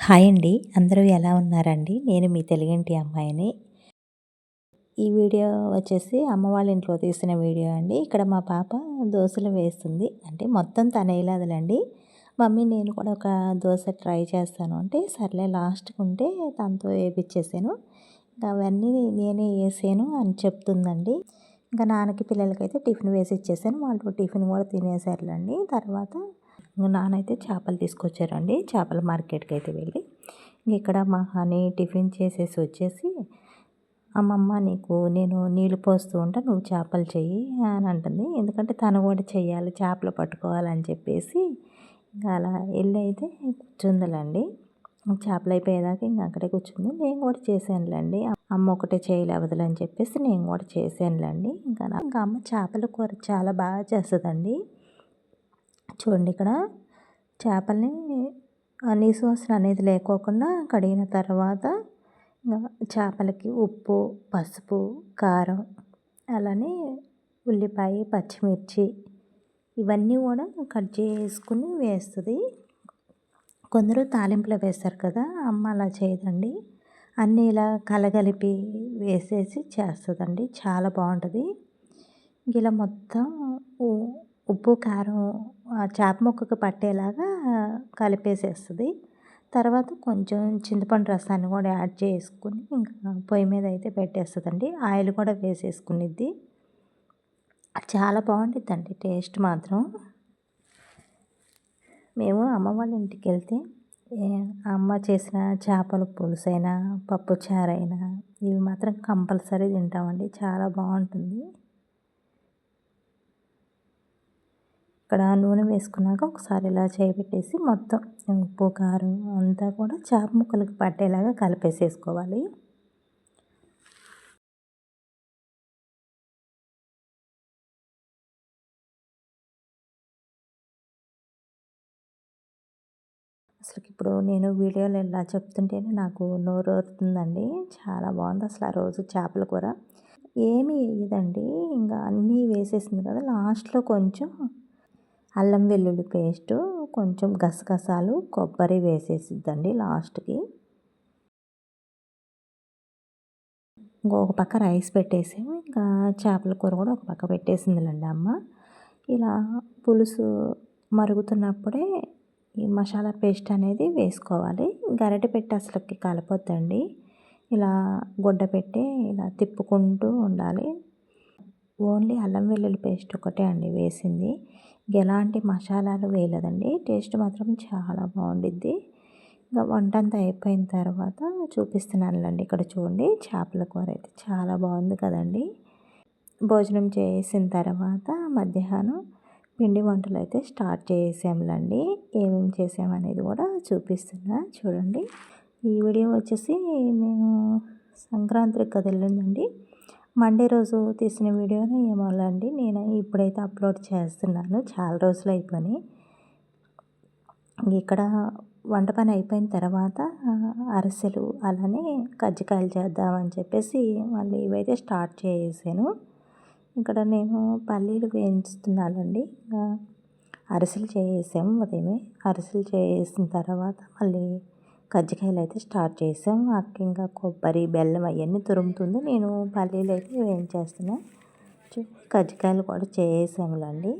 Hi అండి. అందరూ ఎలా ఉన్నారండి? నేను మీ తెలుగింటి అమ్మాయిని. ఈ వీడియో వచ్చేసి అమ్మ వాళ్ళ ఇంట్లో తీసిన వీడియో అండి. ఇక్కడ మా పాప దోశలు వేస్తుంది. అంటే మొత్తం తన వేయలేదులేండి మమ్మీ నేను కూడా ఒక దోశ ట్రై చేస్తాను. అంటే సర్లే లాస్ట్కి ఉంటే తనతో వేపించేసాను ఇంకా అవన్నీ నేనే వేసాను అని చెప్తుందండి. ఇంకా నాన్నకి పిల్లలకైతే టిఫిన్ వేసి ఇచ్చేసాను. వాళ్ళు టిఫిన్ కూడా తినేసారులేండి. తర్వాత నానైతే చేపలు తీసుకొచ్చారండి. చేపల మార్కెట్కి అయితే వెళ్ళి ఇక్కడ మా హనీ టిఫిన్ చేసేసి వచ్చేసి అమ్మమ్మ నీకు నేను నీళ్ళు పోస్తూ ఉంటా నువ్వు చేపలు చెయ్యి అని అంటుంది. ఎందుకంటే తను కూడా చెయ్యాలి చేపలు పట్టుకోవాలని చెప్పేసి ఇంకా అలా వెళ్ళి అయితే కూర్చుందిలేండి. చేపలు అయిపోయేదాకా ఇంకా అక్కడే కూర్చుంది. నేను కూడా చేశానులేండి. అమ్మ ఒకటే చేయలేవదులు అని చెప్పేసి నేను కూడా చేశానులేండి. ఇంకా ఇంకా అమ్మ చేపల కూర చాలా బాగా చేస్తుందండి. చూడండి ఇక్కడ. చేపల్ని నీసు వాసన అనేది లేకోకుండా కడిగిన తర్వాత చేపలకి ఉప్పు పసుపు కారం అలానే ఉల్లిపాయ పచ్చిమిర్చి ఇవన్నీ కూడా కట్ చేసుకుని వేస్తుంది. కొందరు తాలింపులో వేస్తారు కదా అమ్మ అలా చేయదండి. అన్నీ ఇలా కలగలిపి వేసేసి చేస్తుందండి. చాలా బాగుంటుంది. ఇలా మొత్తం ఉప్పు కారం చేప ముక్కకు పట్టేలాగా కలిపేసేస్తుంది. తర్వాత కొంచెం చింతపండు రసాన్ని కూడా యాడ్ చేసుకుని ఇంకా పొయ్యి మీద అయితే పెట్టేస్తుందండి. ఆయిల్ కూడా వేసేసుకునిద్ది. చాలా బాగుంటుందండి టేస్ట్ మాత్రం. మేము అమ్మ వాళ్ళ ఇంటికి వెళ్తే అమ్మ చేసిన చేపల పులుసు అయినా పప్పు చారైనా ఇవి మాత్రం కంపల్సరీ తింటామండి. చాలా బాగుంటుంది. ఇక్కడ నూనె వేసుకున్నాక ఒకసారి ఇలా చేయబెట్టేసి మొత్తం ఉప్పు కారం అంతా కూడా చేప ముక్కలకు పట్టేలాగా కలిపేసేసుకోవాలి. అసలు ఇప్పుడు నేను వీడియోలో ఎలా చెప్తుంటేనే నాకు నోరూరుతుందండి చాలా బాగుంది అసలు ఆ రోజు చేపల కూర. ఏమీ వేయదండి. ఇంకా అన్నీ వేసేసింది కదా. లాస్ట్లో కొంచెం అల్లం వెల్లుల్లి పేస్టు కొంచెం గసగసాలు కొబ్బరి వేసేసిద్దండి లాస్ట్కి. ఇంకొక పక్క రైస్ పెట్టేసి ఇంకా చేపల కూర కూడా ఒక పక్క పెట్టేసిందిలేండి అమ్మ. ఇలా పులుసు మరుగుతున్నప్పుడే ఈ మసాలా పేస్ట్ అనేది వేసుకోవాలి. గరిటె పెట్టి అసలుకి కలపొద్దండి. ఇలా గుడ్డ పెట్టి ఇలా తిప్పుకుంటూ ఉండాలి. ఓన్లీ అల్లం వెల్లుల్లి పేస్ట్ ఒకటే అండి వేసింది. ఎలాంటి మసాలాలు వేయలేదండి. టేస్ట్ మాత్రం చాలా బాగుండిద్ది. ఇంకా వంట అంతా అయిపోయిన తర్వాత చూపిస్తున్నానులేండి ఇక్కడ చూడండి. చేపల కూర అయితే చాలా బాగుంది కదండి. భోజనం చేసిన తర్వాత మధ్యాహ్నం పిండి వంటలు అయితే స్టార్ట్ చేసాములండి ఏమేమి చేసామనేది కూడా చూపిస్తున్నా. చూడండి. ఈ వీడియో వచ్చేసి మేము సంక్రాంతికి కదా వెళ్ళిందండి. మండే రోజు తీసిన వీడియోని ఏమోలండి నేను ఇప్పుడైతే అప్లోడ్ చేస్తున్నాను. చాలా రోజులు అయిపోయి ఇక్కడ వంట పని అయిపోయిన తర్వాత అరిసెలు అలానే కజ్జికాయలు చేద్దామని చెప్పేసి మళ్ళీ ఇవైతే స్టార్ట్ చేసాను ఇక్కడ నేను పల్లీలు వేయించుతున్నానండి. అరిసెలు చేసాము ఉదయమే. అరిసెలు చేసిన తర్వాత మళ్ళీ కజ్జికాయలు అయితే స్టార్ట్ చేసాం. అక్క ఇంకా కొబ్బరి బెల్లం అవన్నీ తురుముతుంది. నేను పల్లీలు అయితే వేయించేస్తున్నా కజ్జికాయలు కూడా చేసాములండి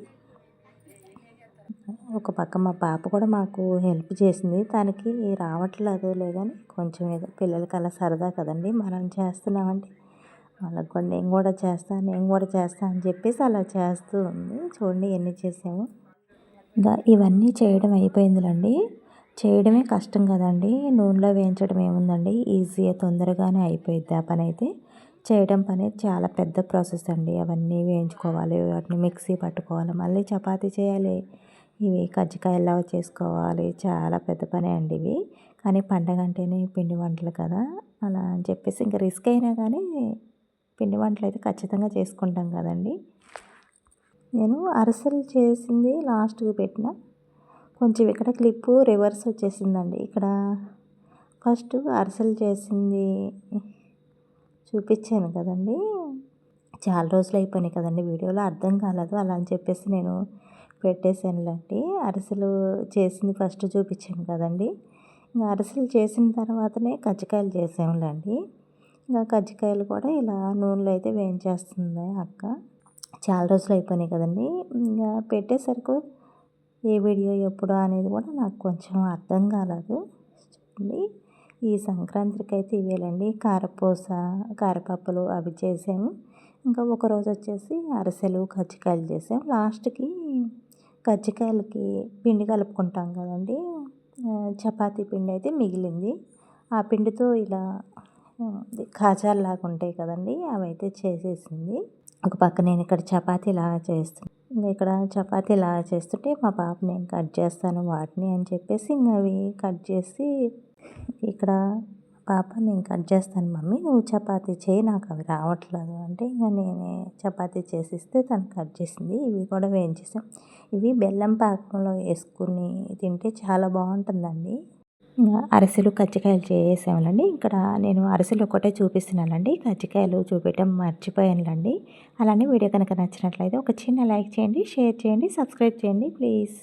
ఒక పక్క మా పాప కూడా మాకు హెల్ప్ చేసింది. తనకి రావట్లేదు లేదని కొంచెం ఏదో పిల్లలకి అలా సరదా కదండి. మనం చేస్తున్నామంటే వాళ్ళకి కూడా నేను కూడా చేస్తాను నేను కూడా చేస్తాను అని చెప్పేసి అలా చేస్తూ ఉంది. చూడండి ఎన్ని చేసాము. ఇంకా ఇవన్నీ చేయడం అయిపోయిందిలండి. చేయడమే కష్టం కదండి. నూనెలో వేయించడం ఏముందండి? ఈజీగా తొందరగానే అయిపోయిద్ది ఆ పని అయితే చేయడం పని చాలా పెద్ద ప్రాసెస్ అండి. అవన్నీ వేయించుకోవాలి వాటిని మిక్సీ పట్టుకోవాలి మళ్ళీ చపాతీ చేయాలి. ఇవి కజ్జికాయలా చేసుకోవాలి. చాలా పెద్ద పని అండి ఇవి. కానీ పండగ అంటేనే పిండి వంటలు కదా. అలా అని చెప్పేసి ఇంకా రిస్క్ అయినా కానీ పిండి వంటలు అయితే ఖచ్చితంగా చేసుకుంటాం కదండి. నేను అరిసెలు చేసింది లాస్ట్కి పెట్టిన కొంచెం ఇక్కడ క్లిప్పు రివర్స్ వచ్చేసిందండి. ఇక్కడ ఫస్ట్ అరిసెలు చేసింది చూపించాను కదండి. చాలా రోజులు అయిపోయినాయి కదండి వీడియోలో అర్థం కాలేదు అలా అని చెప్పేసి నేను పెట్టేశానులేండి. అరిసెలు చేసింది ఫస్ట్ చూపించాను కదండి. ఇంకా అరిసెలు చేసిన తర్వాతనే కజ్జికాయలు చేసాములేండి. ఇంకా కజ్జికాయలు కూడా ఇలా నూనెలో అయితే వేయించేస్తుంది అక్క. చాలా రోజులు అయిపోయినాయి కదండి. ఇంకా పెట్టేసరికి ఏ వీడియో ఎప్పుడు అనేది కూడా నాకు కొంచెం అర్థం కాలేదు. చూడండి ఈ సంక్రాంతికి అయితే ఇవేలండి. కారపూస కారపప్పులు అవి చేసాము. ఇంకా ఒకరోజు వచ్చేసి అరిసెలు కజ్జికాయలు చేసాం. లాస్ట్కి కజ్జికాయలకి పిండి కలుపుకుంటాం కదండి. చపాతీ పిండి అయితే మిగిలింది. ఆ పిండితో ఇలా కాజాల్లాగా ఉంటాయి కదండి. అవి అయితే చేసేసింది. ఒక పక్క నేను ఇక్కడ చపాతీ లాగా చేస్తాను ఇక్కడ చపాతీ ఇలా చేస్తుంటే మా పాప నేను కట్ చేస్తాను వాటిని అని చెప్పేసి ఇంకా అవి కట్ చేసి ఇక్కడ పాప నేను కట్ చేస్తాను మమ్మీ నువ్వు చపాతీ చేయి నాకు అవి రావట్లేదు. అంటే ఇంకా నేనే చపాతీ చేసిస్తే తను కట్ చేసింది. ఇవి కూడా వేయించేసాం. ఇవి బెల్లం పాకంలో వేసుకుని తింటే చాలా బాగుంటుందండి. ఇంకా అరిసెలు కజ్జికాయలు చేసేవాళ్ళండి. ఇక్కడ నేను అరిసెలు ఒకటే చూపిస్తున్నానండి. కజ్జికాయలు చూపించడం మర్చిపోయానులండి. అలానే వీడియో కనుక నచ్చినట్లయితే ఒక చిన్న లైక్ చేయండి షేర్ చేయండి సబ్స్క్రైబ్ చేయండి ప్లీజ్.